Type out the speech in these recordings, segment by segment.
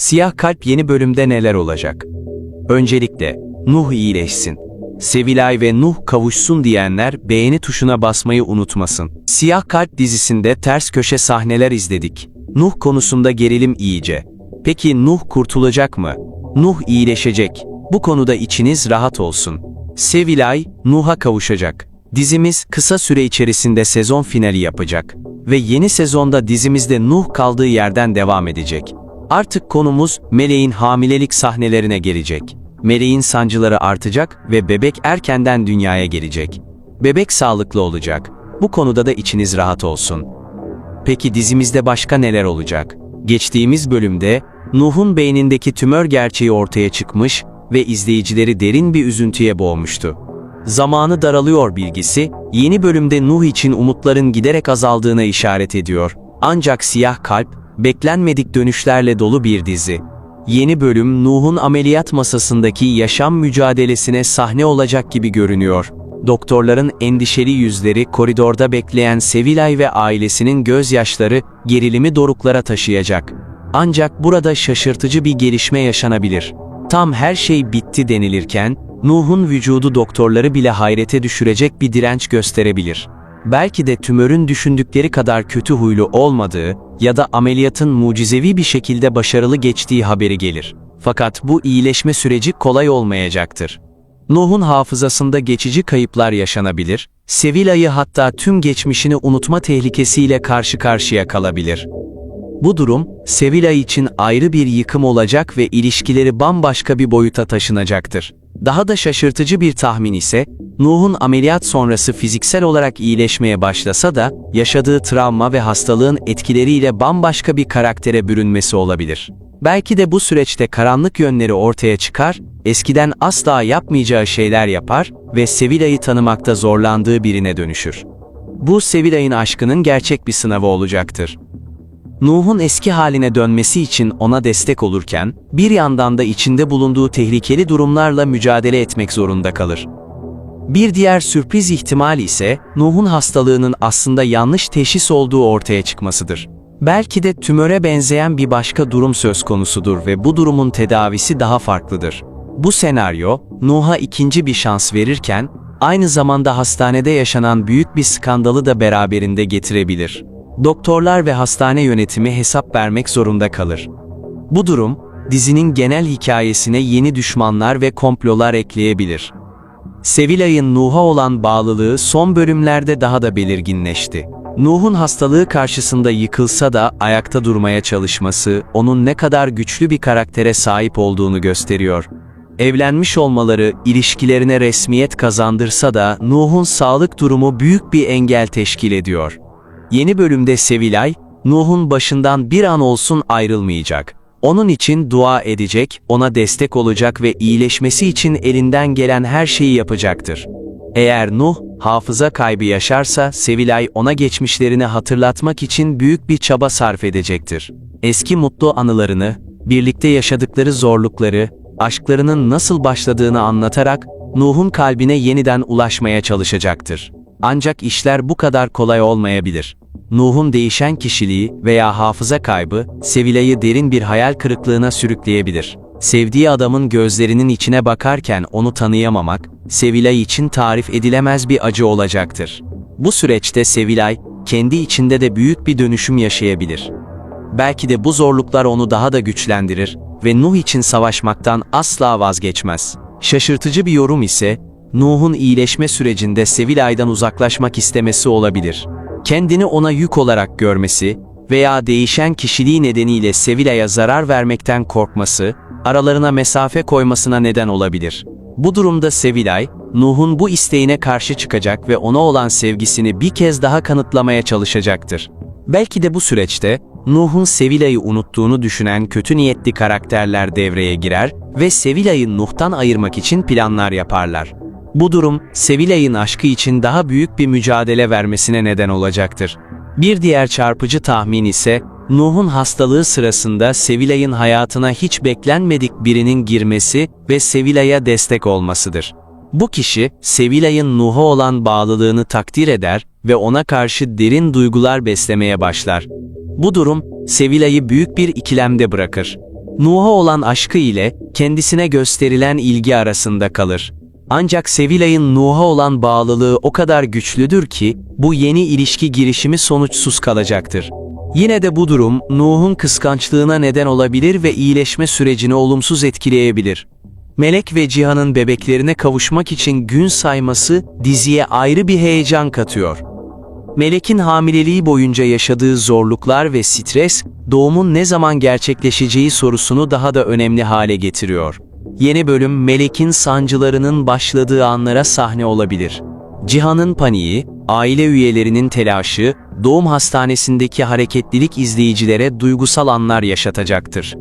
Siyah Kalp yeni bölümde neler olacak? Öncelikle Nuh iyileşsin. Sevilay ve Nuh kavuşsun diyenler beğeni tuşuna basmayı unutmasın. Siyah Kalp dizisinde ters köşe sahneler izledik. Nuh konusunda gerilim iyice. Peki Nuh kurtulacak mı? Nuh iyileşecek. Bu konuda içiniz rahat olsun. Sevilay, Nuh'a kavuşacak. Dizimiz kısa süre içerisinde sezon finali yapacak ve yeni sezonda dizimizde Nuh kaldığı yerden devam edecek. Artık konumuz Meleğin hamilelik sahnelerine gelecek. Meleğin sancıları artacak ve bebek erkenden dünyaya gelecek. Bebek sağlıklı olacak. Bu konuda da içiniz rahat olsun. Peki dizimizde başka neler olacak? Geçtiğimiz bölümde Nuh'un beynindeki tümör gerçeği ortaya çıkmış ve izleyicileri derin bir üzüntüye boğmuştu. Zamanı daralıyor bilgisi, yeni bölümde Nuh için umutların giderek azaldığına işaret ediyor. Ancak Siyah Kalp, beklenmedik dönüşlerle dolu bir dizi. Yeni bölüm Nuh'un ameliyat masasındaki yaşam mücadelesine sahne olacak gibi görünüyor. Doktorların endişeli yüzleri koridorda bekleyen Sevilay ve ailesinin gözyaşları gerilimi doruklara taşıyacak. Ancak burada şaşırtıcı bir gelişme yaşanabilir. Tam her şey bitti denilirken, Nuh'un vücudu doktorları bile hayrete düşürecek bir direnç gösterebilir. Belki de tümörün düşündükleri kadar kötü huylu olmadığı ya da ameliyatın mucizevi bir şekilde başarılı geçtiği haberi gelir. Fakat bu iyileşme süreci kolay olmayacaktır. Nuh'un hafızasında geçici kayıplar yaşanabilir, Sevilla'yı hatta tüm geçmişini unutma tehlikesiyle karşı karşıya kalabilir. Bu durum, Sevilla için ayrı bir yıkım olacak ve ilişkileri bambaşka bir boyuta taşınacaktır. Daha da şaşırtıcı bir tahmin ise, Nuh'un ameliyat sonrası fiziksel olarak iyileşmeye başlasa da, yaşadığı travma ve hastalığın etkileriyle bambaşka bir karaktere bürünmesi olabilir. Belki de bu süreçte karanlık yönleri ortaya çıkar, eskiden asla yapmayacağı şeyler yapar ve Sevilla'yı tanımakta zorlandığı birine dönüşür. Bu Sevilla'nın aşkının gerçek bir sınavı olacaktır. Nuh'un eski haline dönmesi için ona destek olurken, bir yandan da içinde bulunduğu tehlikeli durumlarla mücadele etmek zorunda kalır. Bir diğer sürpriz ihtimal ise, Nuh'un hastalığının aslında yanlış teşhis olduğu ortaya çıkmasıdır. Belki de tümöre benzeyen bir başka durum söz konusudur ve bu durumun tedavisi daha farklıdır. Bu senaryo, Nuh'a ikinci bir şans verirken, aynı zamanda hastanede yaşanan büyük bir skandalı da beraberinde getirebilir. Doktorlar ve hastane yönetimi hesap vermek zorunda kalır. Bu durum, dizinin genel hikayesine yeni düşmanlar ve komplolar ekleyebilir. Sevilay'ın Nuh'a olan bağlılığı son bölümlerde daha da belirginleşti. Nuh'un hastalığı karşısında yıkılsa da ayakta durmaya çalışması, onun ne kadar güçlü bir karaktere sahip olduğunu gösteriyor. Evlenmiş olmaları ilişkilerine resmiyet kazandırsa da Nuh'un sağlık durumu büyük bir engel teşkil ediyor. Yeni bölümde Sevilay, Nuh'un başından bir an olsun ayrılmayacak. Onun için dua edecek, ona destek olacak ve iyileşmesi için elinden gelen her şeyi yapacaktır. Eğer Nuh, hafıza kaybı yaşarsa Sevilay ona geçmişlerini hatırlatmak için büyük bir çaba sarf edecektir. Eski mutlu anılarını, birlikte yaşadıkları zorlukları, aşklarının nasıl başladığını anlatarak Nuh'un kalbine yeniden ulaşmaya çalışacaktır. Ancak işler bu kadar kolay olmayabilir. Nuh'un değişen kişiliği veya hafıza kaybı, Sevilay'ı derin bir hayal kırıklığına sürükleyebilir. Sevdiği adamın gözlerinin içine bakarken onu tanıyamamak, Sevilay için tarif edilemez bir acı olacaktır. Bu süreçte Sevilay, kendi içinde de büyük bir dönüşüm yaşayabilir. Belki de bu zorluklar onu daha da güçlendirir ve Nuh için savaşmaktan asla vazgeçmez. Şaşırtıcı bir yorum ise, Nuh'un iyileşme sürecinde Sevilay'dan uzaklaşmak istemesi olabilir. Kendini ona yük olarak görmesi veya değişen kişiliği nedeniyle Sevilay'a zarar vermekten korkması, aralarına mesafe koymasına neden olabilir. Bu durumda Sevilay, Nuh'un bu isteğine karşı çıkacak ve ona olan sevgisini bir kez daha kanıtlamaya çalışacaktır. Belki de bu süreçte, Nuh'un Sevilay'ı unuttuğunu düşünen kötü niyetli karakterler devreye girer ve Sevilay'ı Nuh'tan ayırmak için planlar yaparlar. Bu durum, Sevilay'ın aşkı için daha büyük bir mücadele vermesine neden olacaktır. Bir diğer çarpıcı tahmin ise, Nuh'un hastalığı sırasında Sevilay'ın hayatına hiç beklenmedik birinin girmesi ve Sevilay'a destek olmasıdır. Bu kişi, Sevilay'ın Nuh'a olan bağlılığını takdir eder ve ona karşı derin duygular beslemeye başlar. Bu durum, Sevilay'ı büyük bir ikilemde bırakır. Nuh'a olan aşkı ile kendisine gösterilen ilgi arasında kalır. Ancak Sevilay'ın Nuh'a olan bağlılığı o kadar güçlüdür ki bu yeni ilişki girişimi sonuçsuz kalacaktır. Yine de bu durum Nuh'un kıskançlığına neden olabilir ve iyileşme sürecini olumsuz etkileyebilir. Melek ve Cihan'ın bebeklerine kavuşmak için gün sayması diziye ayrı bir heyecan katıyor. Melek'in hamileliği boyunca yaşadığı zorluklar ve stres, doğumun ne zaman gerçekleşeceği sorusunu daha da önemli hale getiriyor. Yeni bölüm Melek'in sancılarının başladığı anlara sahne olabilir. Cihan'ın paniği, aile üyelerinin telaşı, doğum hastanesindeki hareketlilik izleyicilere duygusal anlar yaşatacaktır.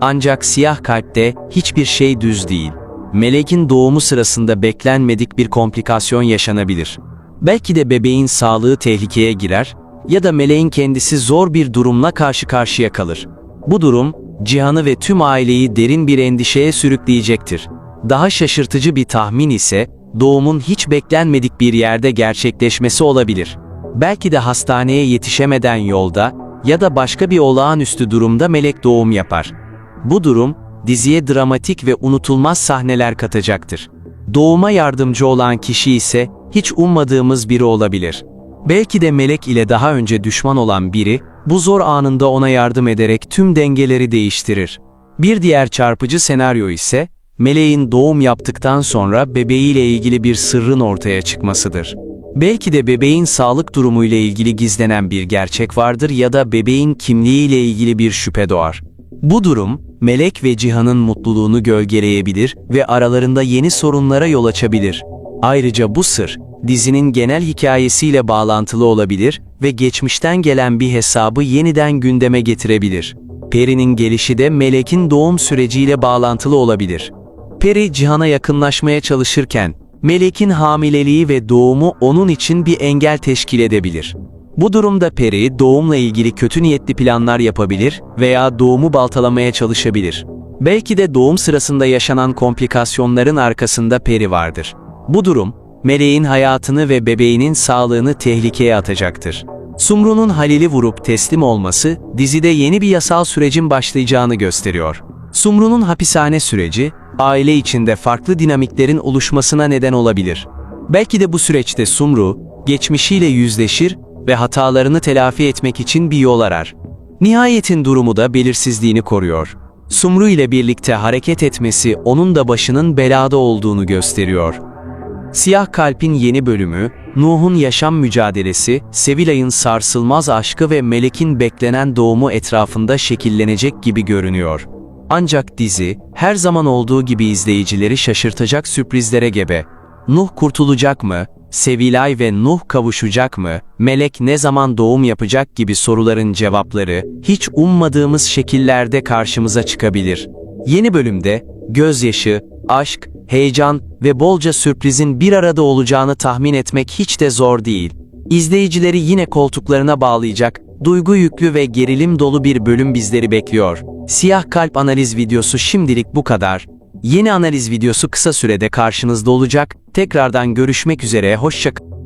Ancak siyah kalpte hiçbir şey düz değil. Melek'in doğumu sırasında beklenmedik bir komplikasyon yaşanabilir. Belki de bebeğin sağlığı tehlikeye girer ya da meleğin kendisi zor bir durumla karşı karşıya kalır. Bu durum, Cihan'ı ve tüm aileyi derin bir endişeye sürükleyecektir. Daha şaşırtıcı bir tahmin ise, doğumun hiç beklenmedik bir yerde gerçekleşmesi olabilir. Belki de hastaneye yetişemeden yolda ya da başka bir olağanüstü durumda melek doğum yapar. Bu durum, diziye dramatik ve unutulmaz sahneler katacaktır. Doğuma yardımcı olan kişi ise hiç ummadığımız biri olabilir. Belki de melek ile daha önce düşman olan biri, bu zor anında ona yardım ederek tüm dengeleri değiştirir. Bir diğer çarpıcı senaryo ise, meleğin doğum yaptıktan sonra bebeğiyle ilgili bir sırrın ortaya çıkmasıdır. Belki de bebeğin sağlık durumuyla ilgili gizlenen bir gerçek vardır ya da bebeğin kimliğiyle ilgili bir şüphe doğar. Bu durum, Melek ve Cihan'ın mutluluğunu gölgeleyebilir ve aralarında yeni sorunlara yol açabilir. Ayrıca bu sır, dizinin genel hikayesiyle bağlantılı olabilir ve geçmişten gelen bir hesabı yeniden gündeme getirebilir. Peri'nin gelişi de Melek'in doğum süreciyle bağlantılı olabilir. Peri, Cihan'a yakınlaşmaya çalışırken, Melek'in hamileliği ve doğumu onun için bir engel teşkil edebilir. Bu durumda Peri, doğumla ilgili kötü niyetli planlar yapabilir veya doğumu baltalamaya çalışabilir. Belki de doğum sırasında yaşanan komplikasyonların arkasında Peri vardır. Bu durum, meleğin hayatını ve bebeğinin sağlığını tehlikeye atacaktır. Sumru'nun Halil'i vurup teslim olması, dizide yeni bir yasal sürecin başlayacağını gösteriyor. Sumru'nun hapishane süreci, aile içinde farklı dinamiklerin oluşmasına neden olabilir. Belki de bu süreçte Sumru, geçmişiyle yüzleşir ve hatalarını telafi etmek için bir yol arar. Nihayetin durumu da belirsizliğini koruyor. Sumru ile birlikte hareket etmesi onun da başının belada olduğunu gösteriyor. Siyah Kalp'in yeni bölümü, Nuh'un yaşam mücadelesi, Sevilay'ın sarsılmaz aşkı ve Melek'in beklenen doğumu etrafında şekillenecek gibi görünüyor. Ancak dizi, her zaman olduğu gibi izleyicileri şaşırtacak sürprizlere gebe. Nuh kurtulacak mı? Sevilay ve Nuh kavuşacak mı? Melek ne zaman doğum yapacak gibi soruların cevapları hiç ummadığımız şekillerde karşımıza çıkabilir. Yeni bölümde gözyaşı, aşk, heyecan ve bolca sürprizin bir arada olacağını tahmin etmek hiç de zor değil. İzleyicileri yine koltuklarına bağlayacak, duygu yüklü ve gerilim dolu bir bölüm bizleri bekliyor. Siyah Kalp analiz videosu şimdilik bu kadar. Yeni analiz videosu kısa sürede karşınızda olacak. Tekrardan görüşmek üzere, hoşçakalın.